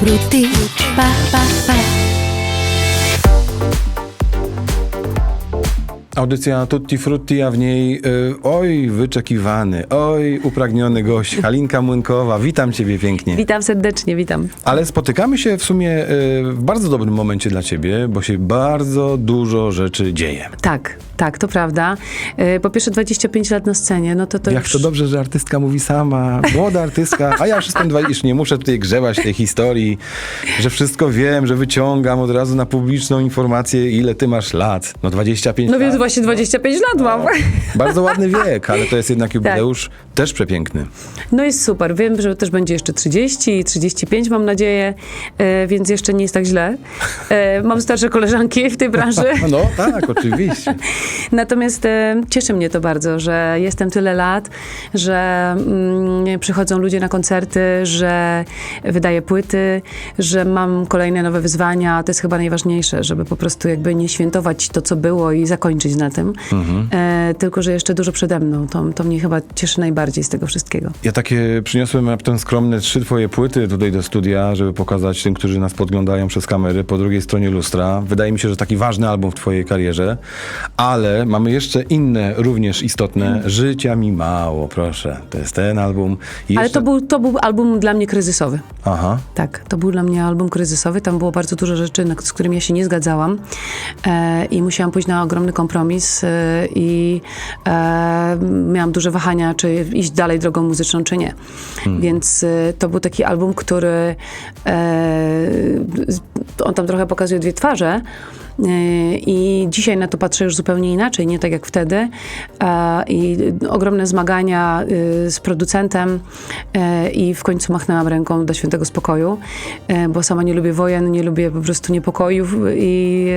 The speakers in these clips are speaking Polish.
frutti, pa Audycja Tutti Frutti, a w niej y, oj, wyczekiwany, oj, upragniony gość, Halinka Młynkowa. Witam ciebie pięknie. Witam serdecznie, witam. Ale spotykamy się w sumie y, w bardzo dobrym momencie dla ciebie, bo się bardzo dużo rzeczy dzieje. Tak, tak, to prawda. E, Po pierwsze 25 lat na scenie, no to to Jak już... to dobrze, że artystka mówi sama, młoda artystka, a ja już jestem 20, już nie muszę tutaj grzewać tej historii, że wszystko wiem, że wyciągam od razu na publiczną informację, ile ty masz lat. No 25 No więc lat. Właśnie 25 lat mam. Bardzo ładny wiek, ale to jest jednak jubileusz też przepiękny. No jest super. Wiem, że też będzie jeszcze 30 i 35 mam nadzieję, e, więc jeszcze nie jest tak źle. E, Mam starsze koleżanki w tej branży. No tak, oczywiście. Natomiast e, cieszy mnie to bardzo, że jestem tyle lat, że mm, przychodzą ludzie na koncerty, że wydaję płyty, że mam kolejne nowe wyzwania. To jest chyba najważniejsze, żeby po prostu jakby nie świętować to, co było i zakończyć na tym. E, tylko, że jeszcze dużo przede mną. To, to mnie chyba cieszy najbardziej z tego wszystkiego. Ja takie przyniosłem raptem skromne trzy twoje płyty tutaj do studia, żeby pokazać tym, którzy nas podglądają przez kamery po drugiej stronie lustra. Wydaje mi się, że taki ważny album w twojej karierze, ale mamy jeszcze inne, również istotne. Życia mi mało, proszę. To jest ten album. I Ale jeszcze- to był, to był album dla mnie kryzysowy. Aha. Tak, to był dla mnie album kryzysowy. Tam było bardzo dużo rzeczy, z którymi ja się nie zgadzałam e, i musiałam pójść na ogromny kompromis e, i e, miałam duże wahania, czy iść dalej drogą muzyczną, czy nie. Więc e, to był taki album, który e, on tam trochę pokazuje dwie twarze. E, I dzisiaj na to patrzę już zupełnie inaczej, nie tak jak wtedy. E, I ogromne zmagania y, z producentem e, i w końcu machnęłam ręką do świętego spokoju, bo sama nie lubię wojen, nie lubię po prostu niepokojów i,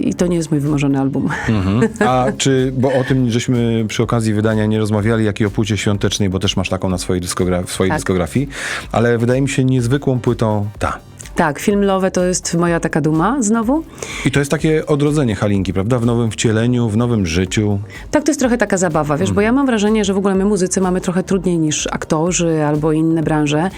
i to nie jest mój wymarzony album. Mhm. A czy, bo o tym żeśmy przy okazji wydania nie rozmawiali, jak i o płycie świątecznej, bo też masz taką na swojej, dyskogra- w swojej Tak. dyskografii, ale wydaje mi się niezwykłą płytą ta. Tak, film Love to jest moja taka duma znowu. I to jest takie odrodzenie Halinki, prawda? W nowym wcieleniu, w nowym życiu. Tak, to jest trochę taka zabawa, wiesz, bo ja mam wrażenie, że w ogóle my muzycy mamy trochę trudniej niż aktorzy albo inne branże,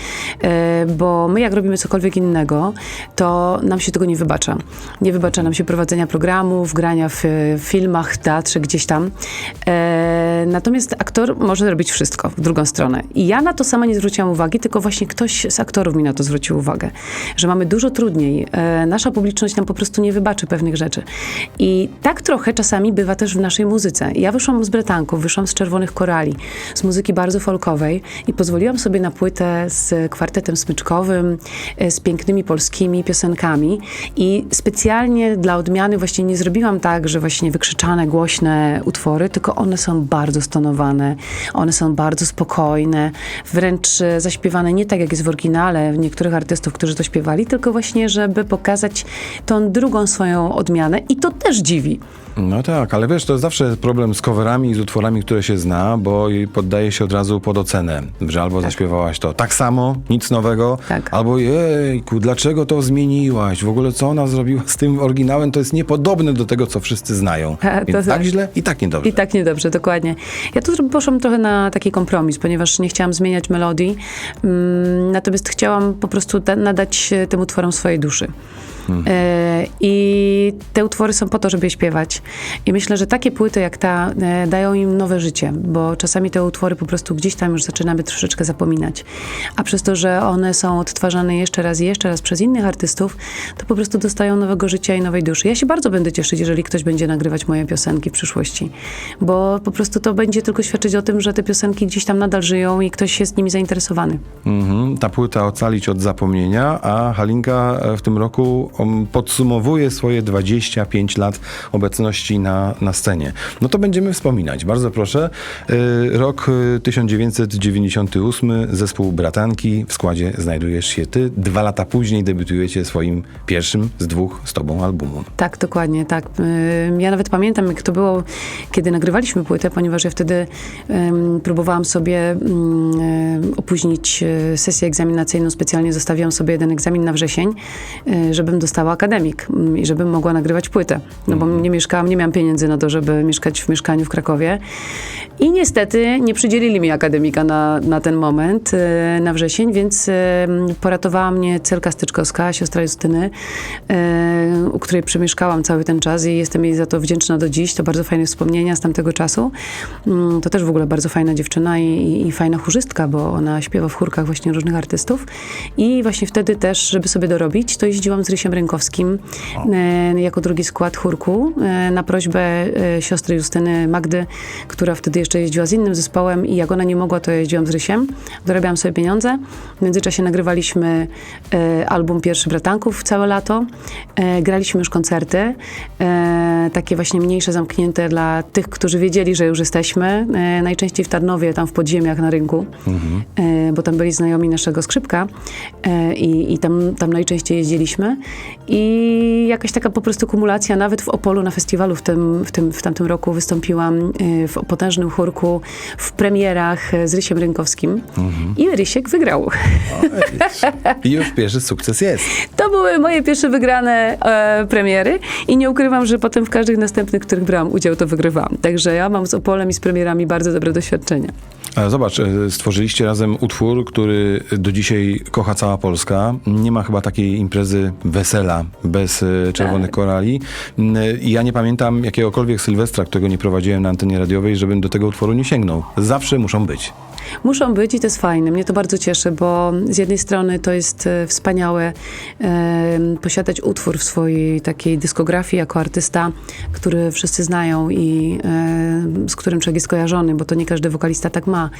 e, bo my jak robimy cokolwiek innego, to nam się tego nie wybacza. Nie wybacza nam się prowadzenia programów, grania w, filmach, teatrze, gdzieś tam. E, natomiast aktor może robić wszystko w drugą stronę. I ja na to sama nie zwróciłam uwagi, tylko właśnie ktoś z aktorów mi na to zwrócił uwagę, że mamy dużo trudniej. E, nasza publiczność nam po prostu nie wybaczy pewnych rzeczy. I tak trochę czasami bywa też w naszej muzyce. Ja wyszłam z Bretanków, wyszłam z Czerwonych Korali, z muzyki bardzo folkowej i pozwoliłam sobie na płytę z kwartetem smyczkowym, e, z pięknymi polskimi piosenkami i specjalnie dla odmiany właśnie nie zrobiłam tak, że właśnie wykrzyczane, głośne utwory, tylko one są bardzo stonowane, one są bardzo spokojne, wręcz e, zaśpiewane nie tak jak jest w oryginale niektórych artystów, którzy to śpiewali, tylko właśnie, żeby pokazać tą drugą swoją odmianę i to też dziwi. No tak, ale wiesz, to jest zawsze problem z coverami i z utworami, które się zna, bo poddaje się od razu pod ocenę, że albo zaśpiewałaś to tak samo, nic nowego, Tak. albo jejku, dlaczego to zmieniłaś? W ogóle co ona zrobiła z tym oryginałem, to jest niepodobne do tego, co wszyscy znają. Ha, to tak tak. źle i tak niedobrze. I tak niedobrze, dokładnie. Ja tu poszłam trochę na taki kompromis, ponieważ nie chciałam zmieniać melodii, mm, natomiast chciałam po prostu da- nadać tym utworom swojej duszy. E, I te utwory są po to, żeby je śpiewać. I myślę, że takie płyty jak ta e, dają im nowe życie, bo czasami te utwory po prostu gdzieś tam już zaczynamy troszeczkę zapominać. A przez to, że one są odtwarzane jeszcze raz i jeszcze raz przez innych artystów, to po prostu dostają nowego życia i nowej duszy. Ja się bardzo będę cieszyć, jeżeli ktoś będzie nagrywać moje piosenki w przyszłości, bo po prostu to będzie tylko świadczyć o tym, że te piosenki gdzieś tam nadal żyją i ktoś jest nimi zainteresowany. Mhm, ta płyta Ocalić od zapomnienia, a Halinka e, w tym roku podsumowuje swoje 25 lat obecności na, na scenie. No to będziemy wspominać. Bardzo proszę. E, Rok e, 1998, zespół Bratanki, w składzie znajdujesz się ty. Dwa lata później debiutujecie swoim pierwszym z dwóch z tobą albumu. Tak, dokładnie, tak. Ja nawet pamiętam, jak to było, kiedy nagrywaliśmy płytę, ponieważ ja wtedy ym, próbowałam sobie y, opóźnić y, sesję egzaminacyjną. Specjalnie zostawiłam sobie jeden egzamin na wrzesień, y, żebym dostała akademik mm, i żebym mogła nagrywać płytę. No bo nie mieszkałam, nie miałam pieniędzy na to, żeby mieszkać w mieszkaniu w Krakowie. I niestety nie przydzielili mi akademika na, na ten moment, e, na wrzesień, więc e, poratowała mnie Celka Styczkowska, siostra Justyny, e, u której przemieszkałam cały ten czas i jestem jej za to wdzięczna do dziś. To bardzo fajne wspomnienia z tamtego czasu. Mm, To też w ogóle bardzo fajna dziewczyna i, i, i fajna chórzystka, bo ona śpiewa w chórkach właśnie różnych artystów. I właśnie wtedy też, żeby sobie dorobić, to jeździłam z Rysiem Rękowskim e, jako drugi skład chórku e, na prośbę e, siostry Justyny Magdy, która wtedy jeszcze jeździła z innym zespołem i jak ona nie mogła, to jeździłam z Rysiem. Dorabiałam sobie pieniądze. W międzyczasie nagrywaliśmy album Pierwszy Bratanków całe lato. Graliśmy już koncerty, takie właśnie mniejsze, zamknięte dla tych, którzy wiedzieli, że już jesteśmy. Najczęściej w Tarnowie, tam w podziemiach na rynku, e, bo tam byli znajomi naszego skrzypka i, i tam, tam najczęściej jeździliśmy. I jakaś taka po prostu kumulacja, nawet w Opolu na festiwalu w, tym, w, tym, w tamtym roku wystąpiłam e, w potężnym chórku, w premierach z Rysiem Rynkowskim i Rysiek wygrał. I już pierwszy sukces jest. To były moje pierwsze wygrane e, premiery i nie ukrywam, że potem w każdych następnych, w których brałam udział, to wygrywałam. Także ja mam z Opolem i z premierami bardzo dobre doświadczenia. Ale zobacz, e, stworzyliście razem utwór, który do dzisiaj kocha cała Polska. Nie ma chyba takiej imprezy wesela bez e, czerwonych korali. Mm, e, I ja nie pamiętam jakiegokolwiek Sylwestra, którego nie prowadziłem na antenie radiowej, żebym do tego utworu nie sięgnął. Zawsze muszą być. Muszą być i to jest fajne. Mnie to bardzo cieszy, bo z jednej strony to jest e, wspaniałe e, posiadać utwór w swojej takiej dyskografii jako artysta, który wszyscy znają i e, z którym człowiek jest kojarzony, bo to nie każdy wokalista tak ma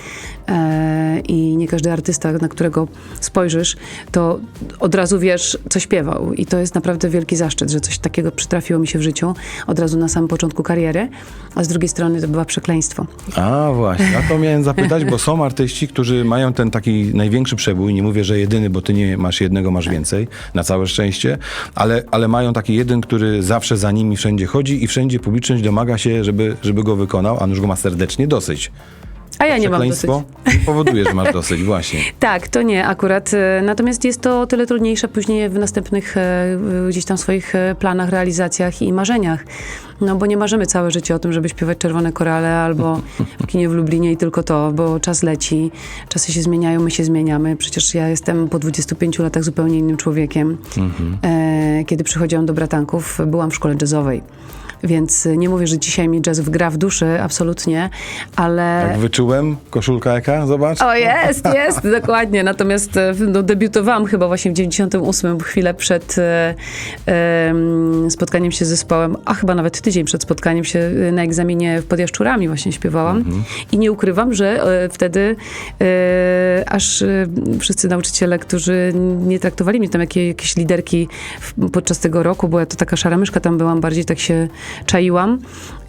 e, i nie każdy artysta, na którego spojrzysz, to od razu wiesz, co śpiewał. I to jest naprawdę wielki zaszczyt, że coś takiego przytrafiło mi się w życiu od razu na samym początku kariery, a z drugiej strony to była przekleństwo. A właśnie, ja to miałem zapytać, bo są artyści, którzy mają ten taki największy przebój, nie mówię, że jedyny, bo ty nie masz jednego, masz więcej, na całe szczęście, ale, ale mają taki jeden, który zawsze za nimi wszędzie chodzi i wszędzie publiczność domaga się, żeby, żeby go wykonał, a nuż go ma serdecznie dosyć. A ja nie mam dosyć. Przekleństwo powoduje, że masz dosyć, właśnie. Tak, to nie akurat. e, Natomiast jest to o tyle trudniejsze później w następnych e, gdzieś tam swoich e, planach, realizacjach i marzeniach. No bo nie marzymy całe życie o tym, żeby śpiewać Czerwone Korale albo w kinie w Lublinie i tylko to, bo czas leci, czasy się zmieniają, my się zmieniamy. Przecież ja jestem po 25 latach zupełnie innym człowiekiem. E, kiedy przychodziłam do Bratanków, byłam w szkole jazzowej. Więc nie mówię, że dzisiaj mi jazz gra w duszy, absolutnie, ale... Jak wyczułem, koszulka jaka, zobacz. O, jest, jest, dokładnie. Natomiast e, no, debiutowałam chyba właśnie w 98, chwilę przed e, em, spotkaniem się z zespołem, a chyba nawet tydzień przed spotkaniem się e, na egzaminie pod Jaszczurami właśnie śpiewałam. I nie ukrywam, że wtedy e, aż wszyscy nauczyciele, którzy nie traktowali mnie tam jakie, jakieś liderki podczas tego roku, bo ja to taka szara myszka tam byłam, bardziej tak się czaiłam,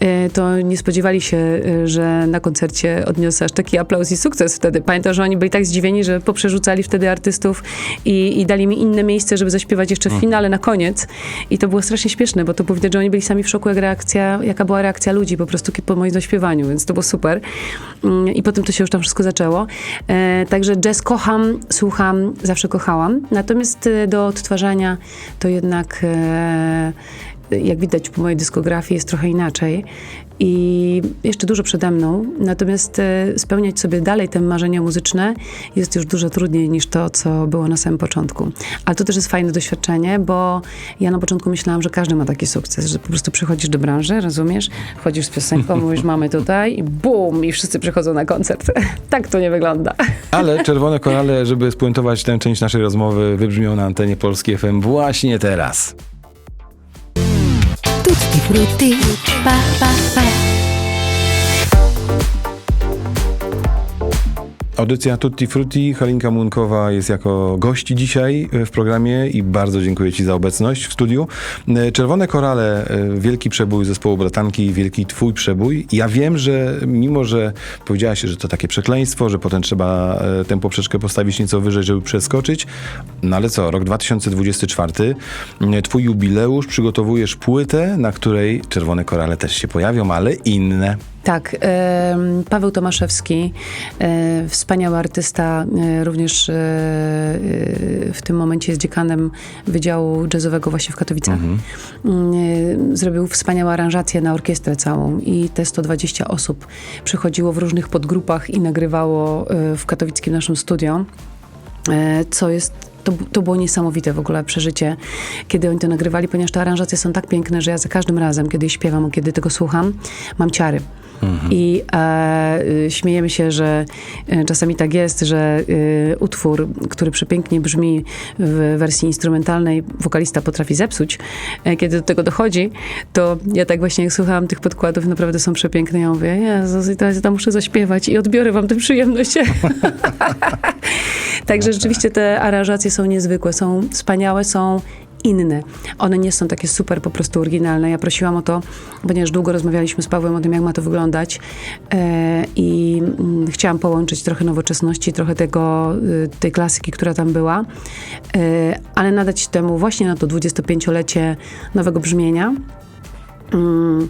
e, to nie spodziewali się, e, że na koncercie odniosę aż taki aplauz i sukces wtedy. Pamiętam, że oni byli tak zdziwieni, że poprzerzucali wtedy artystów i, i dali mi inne miejsce, żeby zaśpiewać jeszcze w finale na koniec. I to było strasznie śmieszne, bo to było widać, że oni byli sami w szoku, jak reakcja, jaka była reakcja ludzi po prostu po moim zaśpiewaniu, więc to było super. Mm, I potem to się już tam wszystko zaczęło. E, także jazz kocham, słucham, zawsze kochałam. Natomiast e, do odtwarzania to jednak e, jak widać po mojej dyskografii, jest trochę inaczej. I jeszcze dużo przede mną. Natomiast e, spełniać sobie dalej te marzenia muzyczne jest już dużo trudniej niż to, co było na samym początku. Ale to też jest fajne doświadczenie, bo ja na początku myślałam, że każdy ma taki sukces, że po prostu przychodzisz do branży, rozumiesz? Wchodzisz z piosenką, mówisz, mamy tutaj i bum, i wszyscy przychodzą na koncert. tak to nie wygląda. Ale czerwone korale, żeby spuentować tę część naszej rozmowy, wybrzmią na antenie Polskiej FM właśnie teraz. Tutti frutti, pa pa pa. Audycja Tutti Frutti. Halinka Munkowa jest jako gość dzisiaj w programie i bardzo dziękuję Ci za obecność w studiu. E, Czerwone Korale, e, wielki przebój zespołu Bratanki, wielki Twój przebój. Ja wiem, że mimo, że powiedziałaś, że to takie przekleństwo, że potem trzeba e, tę poprzeczkę postawić nieco wyżej, żeby przeskoczyć, no ale co, rok 2024, e, Twój jubileusz, przygotowujesz płytę, na której Czerwone Korale też się pojawią, ale inne. Tak, Paweł Tomaszewski, e, wspaniały artysta, e, również e, e, w tym momencie jest dziekanem Wydziału Jazzowego właśnie w Katowicach. Mm, e, Zrobił wspaniałą aranżację na orkiestrę całą i te 120 osób przychodziło w różnych podgrupach i nagrywało w katowickim naszym studio, co jest to, to było niesamowite w ogóle przeżycie, kiedy oni to nagrywali, ponieważ te aranżacje są tak piękne, że ja za każdym razem, kiedy śpiewam, kiedy tego słucham, mam ciary. I e, y, śmiejemy się, że e, czasami tak jest, że y, utwór, który przepięknie brzmi w wersji instrumentalnej, wokalista potrafi zepsuć. E, kiedy do tego dochodzi, to ja tak właśnie jak słuchałam tych podkładów, naprawdę są przepiękne. Ja mówię, Jezus, i teraz ja tam muszę zaśpiewać i odbiorę wam tę przyjemność. Także rzeczywiście te aranżacje są niezwykłe, są wspaniałe, są inne. One nie są takie super po prostu oryginalne. Ja prosiłam o to, ponieważ długo rozmawialiśmy z Pawłem o tym, jak ma to wyglądać e, i mm, chciałam połączyć trochę nowoczesności, trochę tego, y, tej klasyki, która tam była, e, ale nadać temu właśnie na to 25-lecie nowego brzmienia. Mm,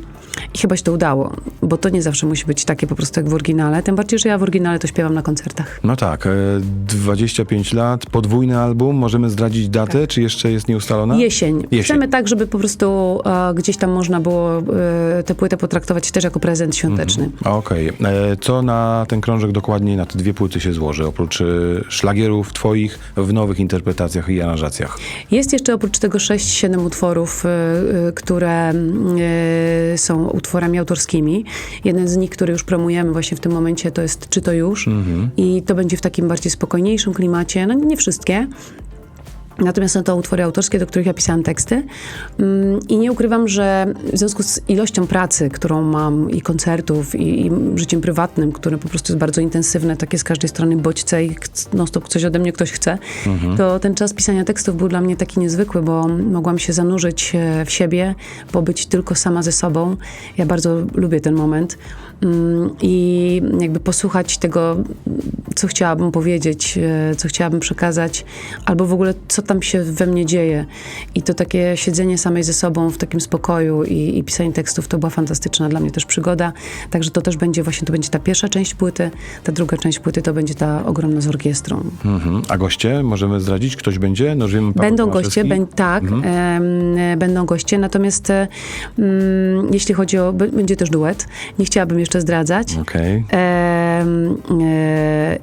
I chyba się to udało, bo to nie zawsze musi być takie po prostu jak w oryginale. Tym bardziej, że ja w oryginale to śpiewam na koncertach. No tak, e, 25 lat, podwójny album. Możemy zdradzić datę, czy jeszcze jest nieustalona? Jesień. Jesień. Chcemy tak, żeby po prostu e, gdzieś tam można było e, tę płytę potraktować też jako prezent świąteczny. A, Okej. E, Co na ten krążek dokładnie, na te dwie płyty się złoży? Oprócz e, szlagierów twoich w nowych interpretacjach i aranżacjach. Jest jeszcze oprócz tego 6-7 utworów, y, y, które y, są utworami autorskimi. Jeden z nich, który już promujemy właśnie w tym momencie, to jest Czy to już? I to będzie w takim bardziej spokojniejszym klimacie. No nie wszystkie. Natomiast są to utwory autorskie, do których ja pisałam teksty. Mm, I nie ukrywam, że w związku z ilością pracy, którą mam i koncertów, i, i życiem prywatnym, które po prostu jest bardzo intensywne, takie z każdej strony bodźce i non-stop coś ode mnie ktoś chce, to ten czas pisania tekstów był dla mnie taki niezwykły, bo mogłam się zanurzyć e, w siebie, pobyć tylko sama ze sobą. Ja bardzo lubię ten moment. Mm, I jakby posłuchać tego, co chciałabym powiedzieć, e, co chciałabym przekazać, albo w ogóle co tam się we mnie dzieje. I to takie siedzenie samej ze sobą w takim spokoju i, i pisanie tekstów to była fantastyczna dla mnie też przygoda. Także to też będzie właśnie, to będzie ta pierwsza część płyty, ta druga część płyty to będzie ta ogromna z orkiestrą. Mhm. A goście, możemy zdradzić? Ktoś będzie? No, wiemy, Będą goście, bę- tak, em, e, będą goście, natomiast e, mm, jeśli chodzi o, będzie też duet, nie chciałabym jeszcze zdradzać. Okej. Em, e,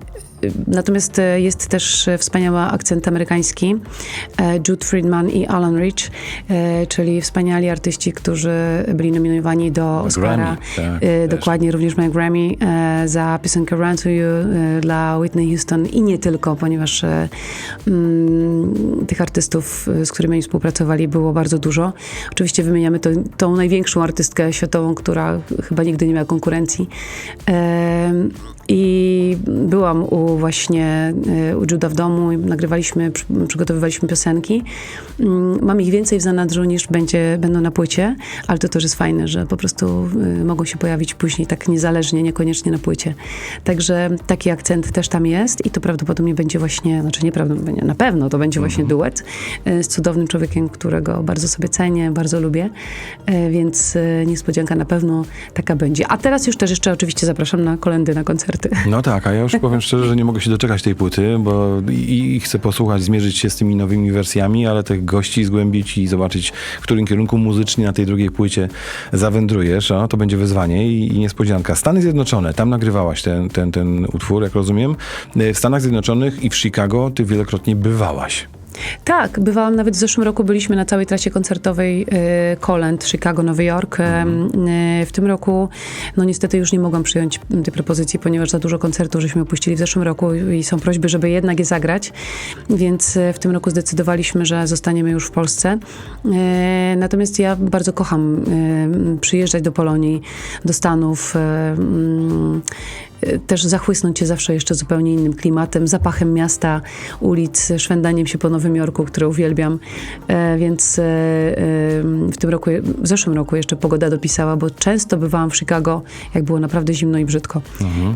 Natomiast e, jest też e, wspaniały akcent amerykański. E, Jude Friedman i Alan Rich, czyli wspaniali artyści, którzy byli nominowani do Oscara. Grammy, tak, E, też. Dokładnie, również mają Grammy za piosenkę Run to You dla Whitney Houston i nie tylko, ponieważ mm, tych artystów, z którymi współpracowali, było bardzo dużo. Oczywiście wymieniamy to, tą największą artystkę światową, która chyba nigdy nie miała konkurencji. I byłam u właśnie e, u Juda w domu nagrywaliśmy, przy- przygotowywaliśmy piosenki. Mm, Mam ich więcej w zanadrzu niż będzie, będą na płycie, ale to też jest fajne, że po prostu y, mogą się pojawić później tak niezależnie, niekoniecznie na płycie. Także taki akcent też tam jest i to prawdopodobnie będzie właśnie, znaczy nieprawdopodobnie, na pewno to będzie właśnie duet y, z cudownym człowiekiem, którego bardzo sobie cenię, bardzo lubię, y, więc y, niespodzianka na pewno taka będzie. A teraz już też jeszcze oczywiście zapraszam na kolendy, na koncerty. No tak, a ja już powiem szczerze, że nie mogę się doczekać tej płyty, bo i, i chcę posłuchać, zmierzyć się z tymi nowymi wersjami, ale tych gości zgłębić i zobaczyć, w którym kierunku muzycznie na tej drugiej płycie zawędrujesz. To będzie wyzwanie i, i niespodzianka. Stany Zjednoczone, tam nagrywałaś ten, ten, ten utwór, jak rozumiem. W Stanach Zjednoczonych i w Chicago ty wielokrotnie bywałaś. Tak, bywałam nawet w zeszłym roku, byliśmy na całej trasie koncertowej Kolend, Chicago, Nowy Jork. E, w tym roku, no niestety już nie mogłam przyjąć tej propozycji, ponieważ za dużo koncertów żeśmy opuścili w zeszłym roku i są prośby, żeby jednak je zagrać, więc e, w tym roku zdecydowaliśmy, że zostaniemy już w Polsce. E, natomiast ja bardzo kocham e, przyjeżdżać do Polonii, do Stanów. Mm, e, też zachłysnąć się zawsze jeszcze zupełnie innym klimatem, zapachem miasta, ulic, szwędaniem się po Nowym Jorku, które uwielbiam. E, więc e, e, w tym roku, w zeszłym roku jeszcze pogoda dopisała, bo często bywałam w Chicago, jak było naprawdę zimno i brzydko.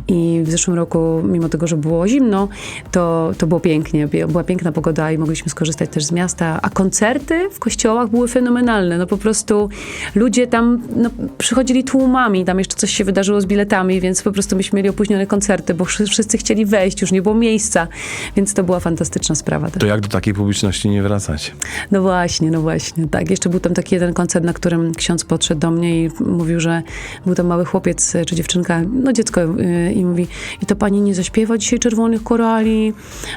I w zeszłym roku, mimo tego, że było zimno, to, to było pięknie. Była piękna pogoda i mogliśmy skorzystać też z miasta. A koncerty w kościołach były fenomenalne. No po prostu ludzie tam no, przychodzili tłumami. Tam jeszcze coś się wydarzyło z biletami, więc po prostu myśmy mieli opóźnione koncerty, bo wszy- wszyscy chcieli wejść, już nie było miejsca. Więc to była fantastyczna sprawa. To jak do takiej publiczności nie wracać? No właśnie, no właśnie, tak. Jeszcze był tam taki jeden koncert, na którym ksiądz podszedł do mnie i mówił, że był tam mały chłopiec e, czy dziewczynka, no dziecko e, i mówi, i to pani nie zaśpiewa dzisiaj Czerwonych Korali?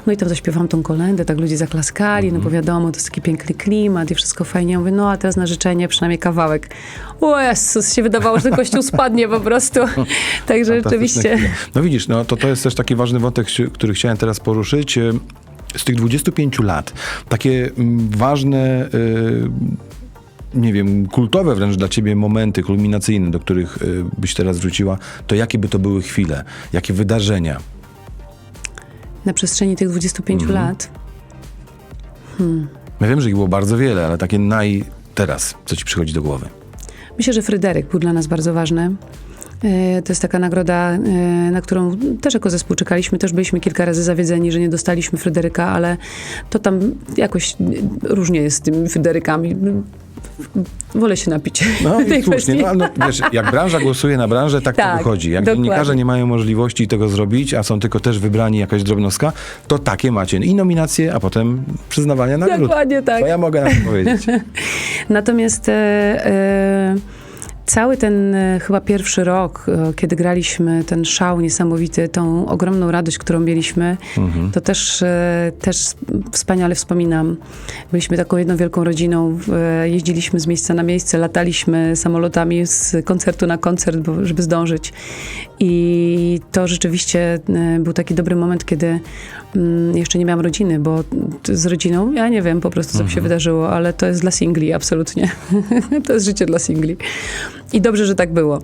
No i tam zaśpiewałam tą kolędę, tak ludzie zaklaskali, no bo wiadomo, to jest taki piękny klimat i wszystko fajnie. Ja mówię, no a teraz na życzenie przynajmniej kawałek. O Jezus, się wydawało, że ten kościół spadnie po prostu. Także rzeczywiście... No widzisz, no to, to jest też taki ważny wątek, który chciałem teraz poruszyć. E, Z tych 25 lat, takie mm, ważne, e, nie wiem, kultowe wręcz dla ciebie momenty kulminacyjne, do których e, byś teraz wróciła, to jakie by to były chwile? Jakie wydarzenia? Na przestrzeni tych 25 Mhm. lat Ja wiem, że ich było bardzo wiele, ale takie naj teraz, co ci przychodzi do głowy? Myślę, że Fryderyk był dla nas bardzo ważny. E, To jest taka nagroda, e, na którą też jako zespół czekaliśmy. Też byliśmy kilka razy zawiedzeni, że nie dostaliśmy Fryderyka, ale to tam jakoś różnie jest z tymi Fryderykami. Wolę się napić. No i słusznie, kwestii. no, no, wiesz, jak branża głosuje na branżę, tak, to Tak, wychodzi. Jak dokładnie. dziennikarze nie mają możliwości tego zrobić, a są tylko też wybrani jakaś drobnostka, to takie macie i nominacje, a potem przyznawania nagród. Dokładnie tak. Co ja mogę na to powiedzieć? Natomiast e, cały ten e, chyba pierwszy rok, e, kiedy graliśmy ten szał niesamowity, tą ogromną radość, którą mieliśmy, to też, e, też wspaniale wspominam. Byliśmy taką jedną wielką rodziną, jeździliśmy z miejsca na miejsce, lataliśmy samolotami z koncertu na koncert, żeby zdążyć. I to rzeczywiście był taki dobry moment, kiedy mm, jeszcze nie miałam rodziny, bo z rodziną, ja nie wiem po prostu, co mi się wydarzyło, ale to jest dla singli, absolutnie. to jest życie dla singli. I dobrze, że tak było.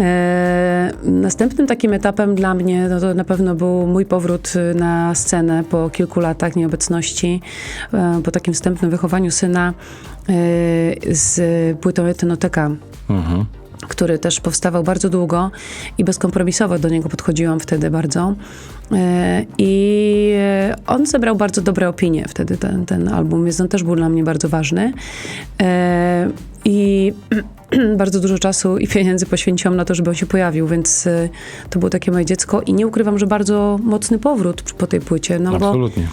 E, następnym takim etapem dla mnie no to na pewno był mój powrót y, na scenę po kilku latach nieobecności, e, po takim wstępnym wychowaniu syna e, z płytą Etynoteka Mhm. Który też powstawał bardzo długo i bezkompromisowo do niego podchodziłam wtedy bardzo. E, I e, on zebrał bardzo dobre opinie wtedy, ten, ten album, więc on też był dla mnie bardzo ważny. E, I bardzo dużo czasu i pieniędzy poświęciłam na to, żeby on się pojawił, więc to było takie moje dziecko i nie ukrywam, że bardzo mocny powrót po tej płycie, no bo Absolutnie.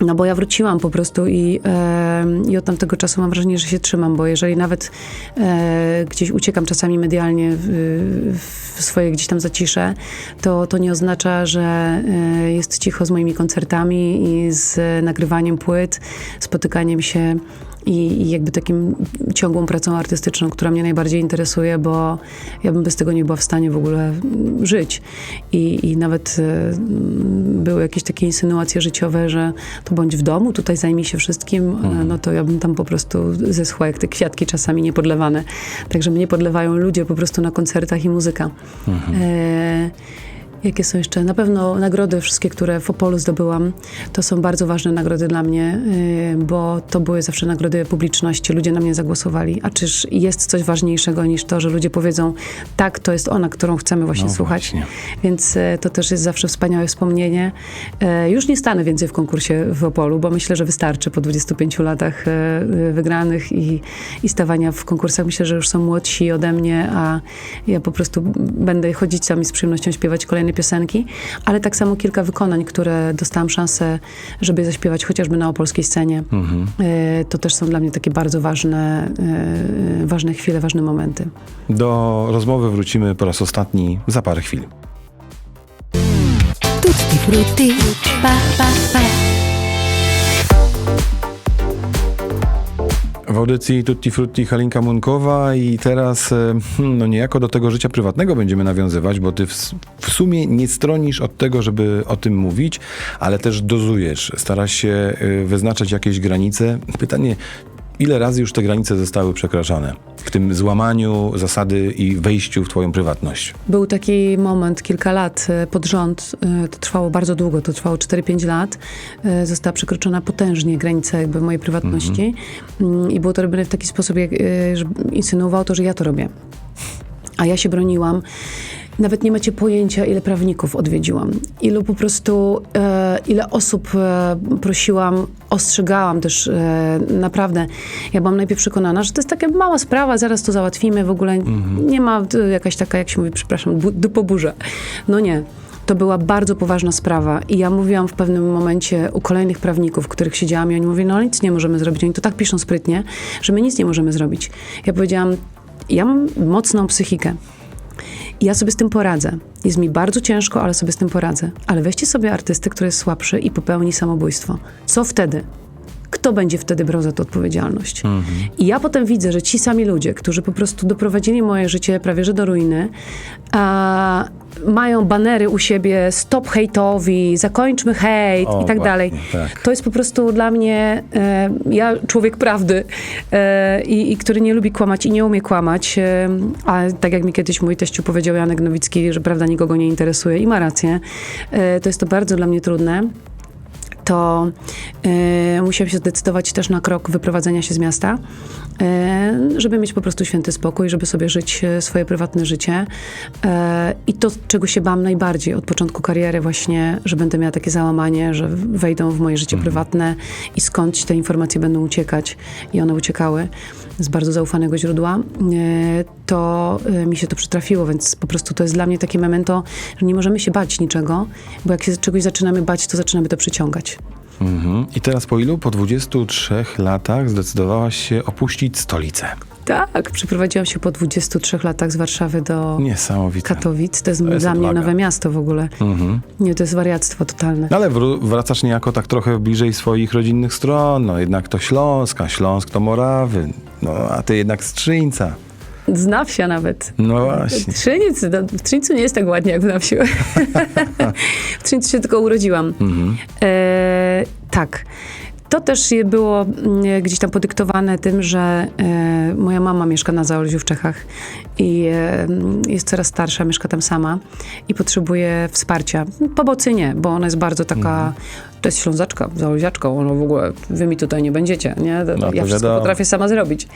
No bo ja wróciłam po prostu i, e, i od tamtego czasu mam wrażenie, że się trzymam, bo jeżeli nawet e, gdzieś uciekam czasami medialnie w, w swoje gdzieś tam zacisze, to, to nie oznacza, że e, jest cicho z moimi koncertami i z nagrywaniem płyt, spotykaniem się i, i jakby takim ciągłą pracą artystyczną, która mnie najbardziej interesuje, bo ja bym bez tego nie była w stanie w ogóle mm, żyć. I, i nawet mm, były jakieś takie insynuacje życiowe, że to bądź w domu, tutaj zajmij się wszystkim, e, no to ja bym tam po prostu zeschła, jak te kwiatki czasami niepodlewane. Także mnie podlewają ludzie po prostu na koncertach i muzyka. E, Jakie są jeszcze? Na pewno nagrody wszystkie, które w Opolu zdobyłam, to są bardzo ważne nagrody dla mnie, yy, bo to były zawsze nagrody publiczności. Ludzie na mnie zagłosowali. A czyż jest coś ważniejszego niż to, że ludzie powiedzą, tak, to jest ona, którą chcemy właśnie No słuchać. właśnie. Więc e, to też jest zawsze wspaniałe wspomnienie. E, Już nie stanę więcej w konkursie w Opolu, bo myślę, że wystarczy po 25 latach wygranych i, i stawania w konkursach. Myślę, że już są młodsi ode mnie, a ja po prostu będę chodzić tam i z przyjemnością śpiewać kolejne piosenki, ale tak samo kilka wykonań, które dostałam szansę, żeby zaśpiewać chociażby na opolskiej scenie. E, To też są dla mnie takie bardzo ważne, e, ważne chwile, ważne momenty. Do rozmowy wrócimy po raz ostatni za parę chwil. Tutti frutti, pa pa pa. W audycji Tutti Frutti Halinka Munkowa i teraz e, hmm, no niejako do tego życia prywatnego będziemy nawiązywać, bo ty w, w sumie nie stronisz od tego, żeby o tym mówić, ale też dozujesz, starasz się e, wyznaczać jakieś granice. Pytanie, Ile razy już te granice zostały przekraczane? W tym złamaniu zasady i wejściu w twoją prywatność. Był taki moment, kilka lat e, pod rząd, e, to trwało bardzo długo, to trwało 4-5 lat, e, została przekroczona potężnie granica jakby mojej prywatności Mm, i było to robione w taki sposób, jak, że insynuowało to, że ja to robię. A ja się broniłam. Nawet nie macie pojęcia, ile prawników odwiedziłam, ilu po prostu, e, ile osób e, prosiłam, ostrzegałam też e, naprawdę. Ja byłam najpierw przekonana, że to jest taka mała sprawa, zaraz to załatwimy, w ogóle nie ma e, jakaś taka, jak się mówi, przepraszam, bu- dupoburza. No nie. To była bardzo poważna sprawa i ja mówiłam w pewnym momencie u kolejnych prawników, których siedziałam i oni mówili, no nic nie możemy zrobić. Oni to tak piszą sprytnie, że my nic nie możemy zrobić. Ja powiedziałam, ja mam mocną psychikę. I ja sobie z tym poradzę. Jest mi bardzo ciężko, ale sobie z tym poradzę. Ale weźcie sobie artystę, który jest słabszy i popełni samobójstwo. Co wtedy? Kto będzie wtedy brał za to odpowiedzialność? I ja potem widzę, że ci sami ludzie, którzy po prostu doprowadzili moje życie prawie że do ruiny, a, mają banery u siebie stop hejtowi, zakończmy hejt O, i tak właśnie, dalej. tak. To jest po prostu dla mnie, e, ja człowiek prawdy e, i, i który nie lubi kłamać i nie umie kłamać, e, a tak jak mi kiedyś mój teściu powiedział Janek Nowicki, że prawda nikogo nie interesuje i ma rację, e, to jest to bardzo dla mnie trudne to e, musiałam się zdecydować też na krok wyprowadzenia się z miasta, e, żeby mieć po prostu święty spokój, żeby sobie żyć e, swoje prywatne życie. E, I to, czego się bałam najbardziej od początku kariery właśnie, że będę miała takie załamanie, że wejdą w moje życie prywatne i skądś te informacje będą uciekać. I one uciekały z bardzo zaufanego źródła, e, to e, mi się to przytrafiło, więc po prostu to jest dla mnie takie memento, że nie możemy się bać niczego, bo jak się czegoś zaczynamy bać, to zaczynamy to przyciągać. Mhm. I teraz po ilu? Po 23 latach zdecydowałaś się opuścić stolicę. Tak, przeprowadziłam się po 23 latach z Warszawy do Niesamowite. Katowic. To jest, To jest dla mnie nowe miasto w ogóle. Mhm. Nie, to jest wariactwo totalne. No ale wró- wracasz niejako tak trochę bliżej swoich rodzinnych stron. No jednak to Śląsk, a Śląsk to Morawy. No a ty jednak z Trzyńca. Z na wsia nawet. No właśnie. Trzynic, no, w Trzyńcu nie jest tak ładnie jak w na wsi. w Trzyńcu się tylko urodziłam. Mhm. E, tak. To też było mm, gdzieś tam podyktowane tym, że e, moja mama mieszka na Zaolziu w Czechach i e, jest coraz starsza, mieszka tam sama i potrzebuje wsparcia. Pomocy nie, bo ona jest bardzo taka, to jest ślązaczka, zaolziaczka, ona w ogóle, wy mi tutaj nie będziecie, nie? No, to ja wszystko wiadomo. potrafię sama zrobić.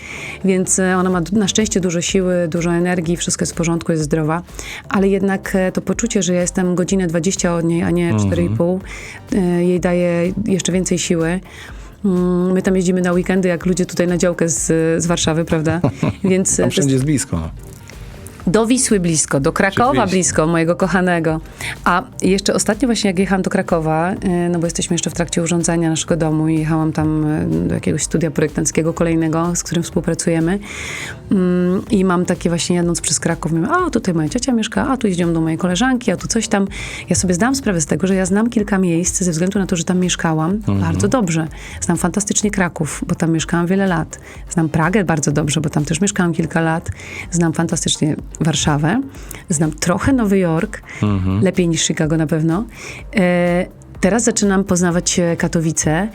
Więc e, ona ma na szczęście dużo siły, dużo energii, wszystko jest w porządku, jest zdrowa, ale jednak e, to poczucie, że ja jestem godzinę 20 od niej, a nie Mhm. 4,5, e, jej daje jeszcze więcej siły. Mm, My tam jeździmy na weekendy, jak ludzie tutaj na działkę z, z Warszawy, prawda? Więc Tam wszędzie jest blisko. Do Wisły blisko, do Krakowa Oczywiście. blisko, mojego kochanego. A jeszcze ostatnio właśnie jak jechałam do Krakowa, y, no bo jesteśmy jeszcze w trakcie urządzania naszego domu i jechałam tam y, do jakiegoś studia projektanckiego kolejnego, z którym współpracujemy. Mm, I mam takie właśnie jadąc przez Kraków, mówię, a tutaj moja ciocia mieszka, a tu jeździłam do mojej koleżanki, a tu coś tam. Ja sobie zdałam sprawę z tego, że ja znam kilka miejsc ze względu na to, że tam mieszkałam bardzo dobrze. Znam fantastycznie Kraków, bo tam mieszkałam wiele lat. Znam Pragę bardzo dobrze, bo tam też mieszkałam kilka lat. Znam fantastycznie Warszawę. Znam trochę Nowy Jork, lepiej niż Chicago na pewno. E, Teraz zaczynam poznawać e, Katowice.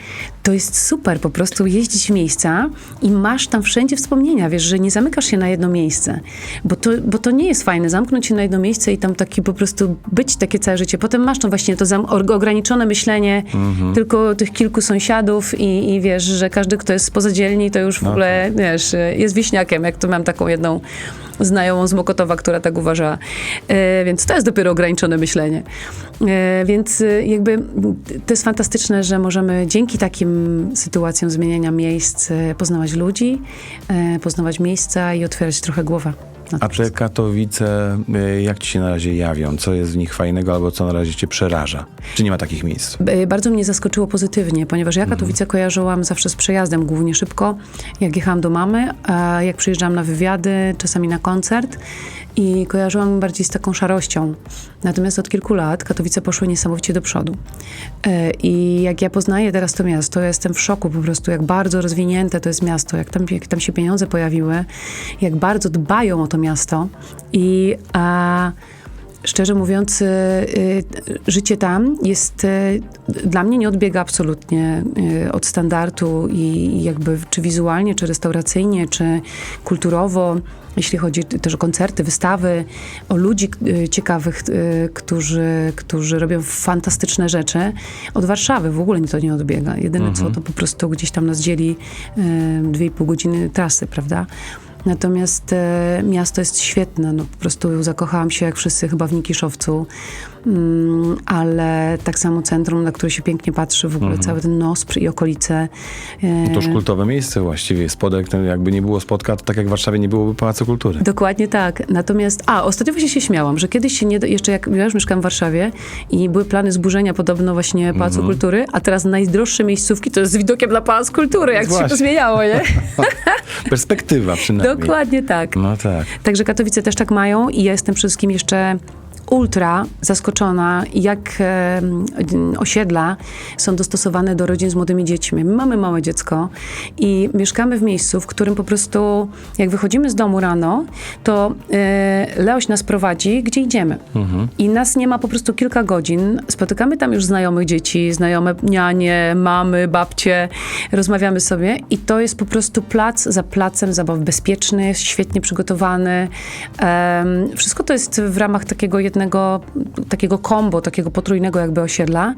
To jest super, po prostu jeździć w miejsca i masz tam wszędzie wspomnienia, wiesz, że nie zamykasz się na jedno miejsce, bo to, bo to nie jest fajne, zamknąć się na jedno miejsce i tam taki po prostu być takie całe życie. Potem masz to właśnie to ograniczone myślenie, tylko tych kilku sąsiadów i, i wiesz, że każdy, kto jest spoza dzielni, to już w ogóle, wiesz, e, jest wieśniakiem, jak to mam taką jedną znajomą z Mokotowa, która tak uważała. E, więc to jest dopiero ograniczone myślenie. E, więc e, jakby to jest fantastyczne, że możemy dzięki takim sytuacjom zmieniania miejsc e, poznawać ludzi, e, poznawać miejsca i otwierać trochę głowę. Na A te Katowice, y, jak ci się na razie jawią? Co jest w nich fajnego albo co na razie cię przeraża? Czy nie ma takich miejsc? E, Bardzo mnie zaskoczyło pozytywnie, ponieważ ja Katowice kojarzyłam zawsze z przejazdem, głównie szybko, jak jechałam do mamy, a jak przyjeżdżałam na wywiady, czasami na koncert i kojarzyłam bardziej z taką szarością. Natomiast od kilku lat Katowice poszły niesamowicie do przodu. E, I jak ja poznaję teraz to miasto, ja jestem w szoku po prostu, jak bardzo rozwinięte to jest miasto, jak tam, jak tam się pieniądze pojawiły, jak bardzo dbają o to miasto i a, szczerze mówiąc, y, y, życie tam jest, y, dla mnie nie odbiega absolutnie y, od standardu i jakby czy wizualnie, czy restauracyjnie, czy kulturowo, jeśli chodzi też o koncerty, wystawy, o ludzi y, ciekawych, y, którzy, którzy robią fantastyczne rzeczy. Od Warszawy w ogóle to nie odbiega. Jedyne co, to po prostu gdzieś tam nas dzieli y, dwie i pół godziny trasy, prawda? Natomiast e, miasto jest świetne, no po prostu zakochałam się jak wszyscy chyba w Nikiszowcu, ale tak samo centrum, na które się pięknie patrzy, w ogóle cały ten Nospr i okolice. E, To już kultowe miejsce właściwie. Spodek, jakby nie było spotka, to tak jak w Warszawie nie byłoby Pałacu Kultury. Dokładnie tak. Natomiast, a, ostatnio właśnie się śmiałam, że kiedyś się nie, da- jeszcze jak ja już mieszkam w Warszawie i były plany zburzenia podobno właśnie Pałacu Mhm. Kultury, a teraz najdroższe miejscówki to jest z widokiem na Pałac Kultury, jak to się Właśnie. pozmieniało, nie? Perspektywa przynajmniej. Dokładnie tak. No tak. Także Katowice też tak mają i ja jestem przede wszystkim jeszcze ultra zaskoczona, jak e, osiedla są dostosowane do rodzin z młodymi dziećmi. My mamy małe dziecko i mieszkamy w miejscu, w którym po prostu jak wychodzimy z domu rano, to e, Leoś nas prowadzi, gdzie idziemy. I nas nie ma po prostu kilka godzin. Spotykamy tam już znajomych dzieci, znajome nianie, mamy, babcie, rozmawiamy sobie i to jest po prostu plac za placem zabaw bezpieczny, świetnie przygotowany. Em, wszystko to jest w ramach takiego jednego, takiego kombo, takiego potrójnego jakby osiedla,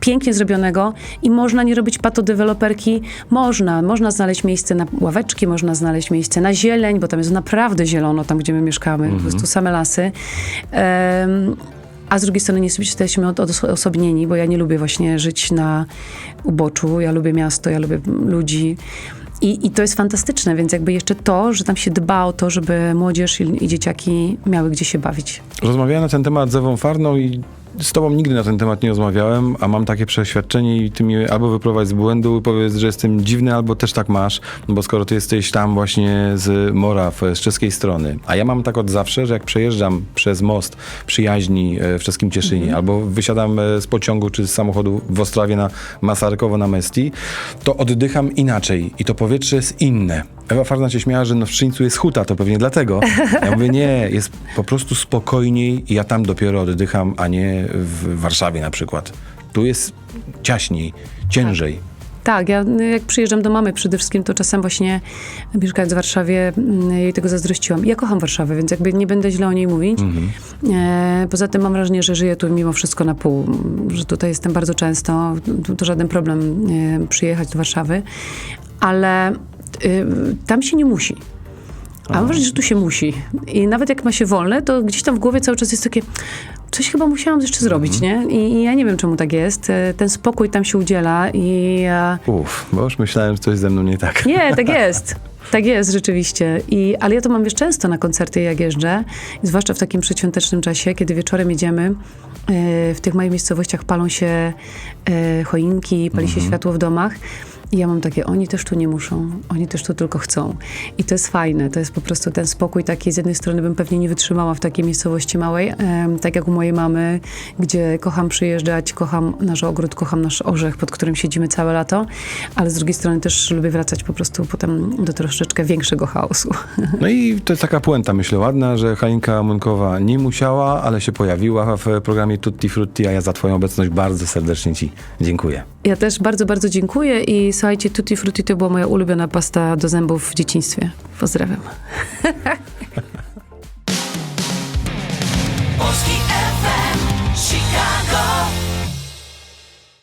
pięknie zrobionego i można nie robić patodeweloperki, można, można znaleźć miejsce na ławeczki, można znaleźć miejsce na zieleń, bo tam jest naprawdę zielono, tam gdzie my mieszkamy, po prostu same lasy. Em, a z drugiej strony nie jesteśmy od- odosobnieni, bo ja nie lubię właśnie żyć na uboczu. Ja lubię miasto, ja lubię ludzi. I, I to jest fantastyczne, więc jakby jeszcze to, że tam się dba o to, żeby młodzież i, i dzieciaki miały gdzie się bawić. Rozmawiałem na ten temat z Ewą Farną i z tobą nigdy na ten temat nie rozmawiałem, a mam takie przeświadczenie i ty mnie albo wyprowadź z błędu i powiedz, że jestem dziwny, albo też tak masz, no bo skoro ty jesteś tam właśnie z Moraw, z czeskiej strony, a ja mam tak od zawsze, że jak przejeżdżam przez most przyjaźni e, w czeskim Cieszynie, albo wysiadam e, z pociągu czy z samochodu w Ostrawie na Masarkowo na Mesti, to oddycham inaczej i to powietrze jest inne. Ewa Farna się śmiała, że no w Szczyńcu jest huta, to pewnie dlatego. Ja mówię, nie, jest po prostu spokojniej i ja tam dopiero oddycham, a nie w Warszawie na przykład. Tu jest ciaśniej, ciężej. Tak, ja y, jak przyjeżdżam do mamy przede wszystkim, to czasem właśnie mieszkając w Warszawie, mm, jej tego zazdrościłam. Ja kocham Warszawę, więc jakby nie będę źle o niej mówić. E, poza tym mam wrażenie, że żyję tu mimo wszystko na pół, że tutaj jestem bardzo często, to, to żaden problem e, przyjechać do Warszawy, ale y, tam się nie musi. A mam wrażenie, że tu się musi. I nawet jak ma się wolne, to gdzieś tam w głowie cały czas jest takie, coś chyba musiałam jeszcze zrobić, nie? I, I ja nie wiem, czemu tak jest. E, Ten spokój tam się udziela i... e, Uff, bo już myślałem, że coś ze mną nie tak. nie, tak jest. Tak jest, rzeczywiście. I, ale ja to mam wiesz często na koncerty, jak jeżdżę, zwłaszcza w takim przedświątecznym czasie, kiedy wieczorem jedziemy. e, W tych małych miejscowościach palą się choinki, pali się światło w domach. I ja mam takie, oni też tu nie muszą, oni też tu tylko chcą. I to jest fajne, to jest po prostu ten spokój taki, z jednej strony bym pewnie nie wytrzymała w takiej miejscowości małej, tak jak u mojej mamy, gdzie kocham przyjeżdżać, kocham nasz ogród, kocham nasz orzech, pod którym siedzimy całe lato, ale z drugiej strony też lubię wracać po prostu potem do troszeczkę większego chaosu. No i to jest taka puenta, myślę, ładna, że Halinka Munkowa nie musiała, ale się pojawiła w programie Tutti Frutti, a ja za twoją obecność bardzo serdecznie ci dziękuję. Ja też bardzo, bardzo dziękuję i słuchajcie, Tutti Frutti to była moja ulubiona pasta do zębów w dzieciństwie. Pozdrawiam. Polski FM, Chicago.